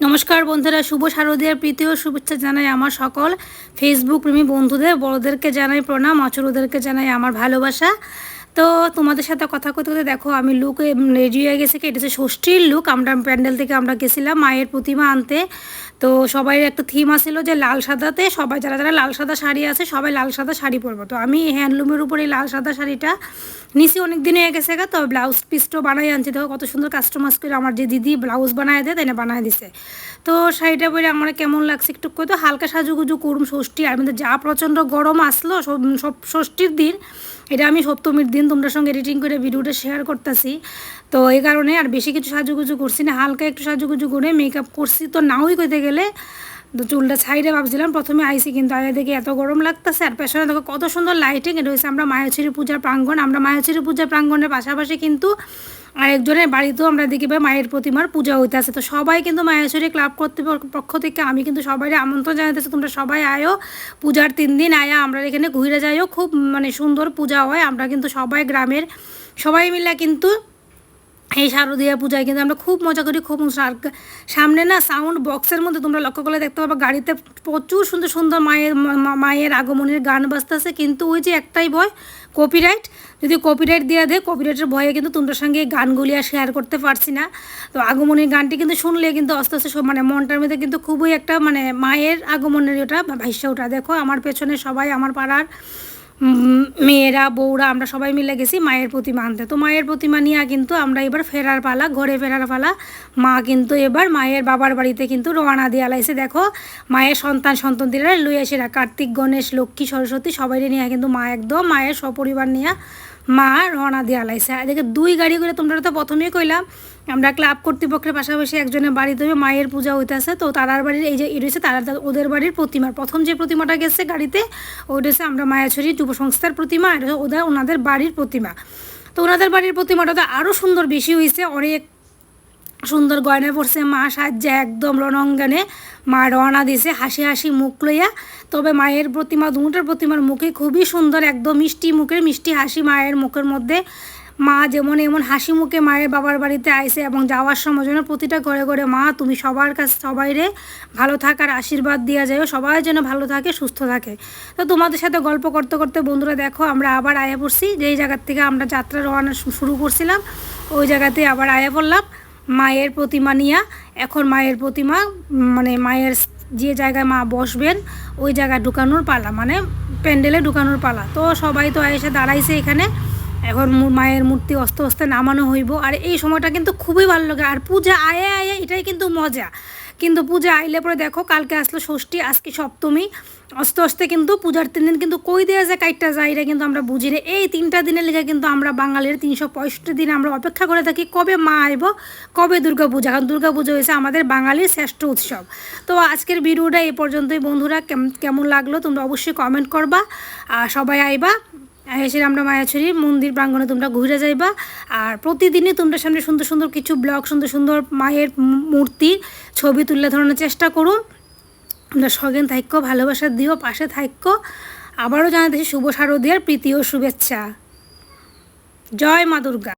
নমস্কার বন্ধুরা, শুভ শারদীয়ার প্রীতি ও শুভেচ্ছা জানাই আমার সকল ফেসবুক প্রেমী বন্ধুদের, বড়োদেরকে জানাই প্রণাম অচরোদেরকে জানাই আমার ভালোবাসা। তো তোমাদের সাথে কথা করতে করতে দেখো, আমি লুক রেডি হয়ে গেছে কি? এটা হচ্ছে ষষ্ঠীর লুক আমরা প্যান্ডেল থেকে আমরা গেছিলাম মায়ের প্রতিমা আনতে। তো সবাই একটা থিম আসছিল যে লাল সাদাতে সবাই, যারা যারা লাল সাদা শাড়ি আছে, সবাই লাল সাদা শাড়ি পরবো। তো আমি হ্যান্ডলুমের উপর লাল সাদা শাড়িটা নিচে অনেক দিন হয়ে গেছে গা। তো ব্লাউজ পিসটাও বানাই আনছি। দেখো কত সুন্দর কাস্টমাইজ করে আমার যে দিদি ব্লাউজ বানায় দেয়, তাই না বানায় দিছে। তো শাড়িটা পরে আমার কেমন লাগছে একটু করে তো, হালকা সাজুগুজু করুম ষষ্ঠী। আর মধ্যে যা প্রচণ্ড গরম আসলো সব ষষ্ঠীর দিন, এটা আমি সপ্তমীর দিন তোমরা সঙ্গে এডিটিং করে ভিডিওটা শেয়ার করতেছি। তো এই কারণে আর বেশি কিছু সাজুগুজু করছি না, হালকা একটু সাজুগুজু করে মেকআপ করছি। তো নাওই করতে গেলে তো চুলটা সাইডে ভাবছিলাম, প্রথমে আইসি কিন্তু আগে দেখে এত গরম লাগতেছে। আর পেছনে দেখো কত সুন্দর লাইটিং রয়েছে আমরা মায়াছিরি পূজার প্রাঙ্গণ। আমরা মায়াছিরি পূজার প্রাঙ্গণের পাশাপাশি কিন্তু আরেকজনের বাড়িতেও আমরা দেখি ভাই মায়ের প্রতিমার পূজা হইতে আছে তো সবাই কিন্তু মায়েশ্বরী ক্লাব কর্তৃপক্ষ থেকে আমি কিন্তু সবাই আমন্ত্রণ জানাতেছি তোমরা সবাই আয়ো। পূজার তিন দিন আয়া আমরা এখানে ঘুরে যাইও। খুব মানে সুন্দর পূজা হয়। আমরা কিন্তু সবাই গ্রামের সবাই মিলে কিন্তু এই শারদীয়া পূজায় কিন্তু আমরা খুব মজা করি, খুব সামনে না সাউন্ড বক্সের মধ্যে তোমরা লক্ষ্য করলে দেখতে পাবো গাড়িতে প্রচুর সুন্দর সুন্দর মায়ের মায়ের আগমনের গান বাজতেছে। কিন্তু ওই যে একটাই ভয় কপিরাইট যদি কপিরাইট দেওয়া দেয় কপিরাইটের ভয়ে কিন্তু তোমরা সঙ্গে এই গানগুলি আর শেয়ার করতে পারছি না। তো আগমনের গানটি কিন্তু শুনলে কিন্তু আস্তে আস্তে মানে মনটার মধ্যে কিন্তু খুবই একটা মানে মায়ের আগমনের ওটা ভাইসা ওটা। দেখো, আমার পেছনে সবাই, আমার পাড়ার মেয়েরা, বউরা, আমরা সবাই মিলে গেছি মায়ের প্রতিমা আনতে। তো মায়ের প্রতিমা নিয়ে কিন্তু আমরা এবার ফেরার পালা, ঘরে ফেরার পালা। মা কিন্তু এবার মায়ের বাবার বাড়িতে কিন্তু রওনা দিয়ে আলাইছে। দেখো, মায়ের সন্তান, সন্ততিরা লই আসেরা কার্তিক, গণেশ, লক্ষ্মী, সরস্বতী সবাই নিয়ে কিন্তু মা একদম মায়ের সপরিবার নিয়ে মা রওনা দিয়ে আলাইছে। এদিকে দুই গাড়ি করে তোমরা তো প্রথমেই কইলাম, আমরা ক্লাব কর্তৃপক্ষের পাশাপাশি একজনের বাড়িতে মায়ের পূজা হইতেছে। তো তারার বাড়ির এই যে হচ্ছে তারা ওদের বাড়ির প্রতিমার। প্রথম যে প্রতিমাটা গেছে গাড়িতে ওই হচ্ছে আমরা মায়াছড়ি যুব সংস্থার প্রতিমা আর ওদের ওনাদের বাড়ির প্রতিমা। তো ওনাদের বাড়ির প্রতিমাটা তো আরও সুন্দর বেশি হয়েছে অনেক সুন্দর গয়না পড়ছে মা সাজ্জা একদম রণঙ্গনে। মা রওনা দিছে, হাসি হাসি মুখ লইয়া। তবে মায়ের প্রতিমা দুটার প্রতিমার মুখে খুবই সুন্দর, একদম মিষ্টি মুখের, মিষ্টি হাসি মায়ের মুখের মধ্যে মা যেমন এমন হাসি মুখে মায়ের বাবার বাড়িতে আইসে এবং যাওয়ার সময় যেন প্রতিটা ঘরে ঘরে, মা, তুমি সবার কাছে সবাইরে ভালো থাকার আশীর্বাদ দেওয়া যায় সবাই যেন ভালো থাকে, সুস্থ থাকে। তো তোমাদের সাথে গল্প করতে করতে বন্ধুরা দেখো, আমরা আবার আয়া পড়ছি। যেই জায়গার থেকে আমরা যাত্রা রওনা শুরু করছিলাম, ওই জায়গাতে আবার আয়া পড়লাম। মায়ের প্রতিমা নিয়া, এখন মায়ের প্রতিমা মানে মায়ের যে জায়গায় মা বসবেন, ওই জায়গায় ঢুকানোর পালা মানে প্যান্ডেলে ঢুকানোর পালা। তো সবাই তো এসে দাঁড়াইছে এখানে। এখন মায়ের মূর্তি অস্তে অস্তে নামানো হইব। আর এই সময়টা কিন্তু খুবই ভালো লাগে। আর পূজা আয়ে আয়ে এটাই কিন্তু মজা। কিন্তু পূজা আইলে পরে দেখো কালকে আসলো ষষ্ঠী, আজকে সপ্তমী। আস্তে আস্তে কিন্তু পূজার তিন দিন কিন্তু কই দেওয়া যায়, কাইটটা যায়, এটা কিন্তু আমরা বুঝি রে এই তিনটা দিনের লেগে কিন্তু আমরা বাঙালির তিনশো পঁয়ষট্টি দিন আমরা অপেক্ষা করে থাকি কবে মা আইব, কবে দুর্গা পূজা। কারণ দুর্গা পুজো হয়েছে আমাদের বাঙালির শ্রেষ্ঠ উৎসব। তো আজকের ভিডিওটা এই পর্যন্তই বন্ধুরা। কেম- কেমন লাগল তোমরা অবশ্যই কমেন্ট করবা। আর সবাই আইবা। এসে আমরা মায়াছড়ি, মন্দির প্রাঙ্গণে তোমরা ঘুরে যাইবা। আর প্রতিদিনই তোমরা সামনে সুন্দর সুন্দর কিছু ব্লগ, সুন্দর সুন্দর মায়ের মূর্তি মূর্তির ছবি তুলে ধরানোর চেষ্টা করুন তোমরা সগেন থাইক্য ভালোবাসা দিও, পাশে থাইক্য আবারও জানাতেছি শুভ শারদীয়ার প্রীতি ও শুভেচ্ছা। জয় মা দুর্গা।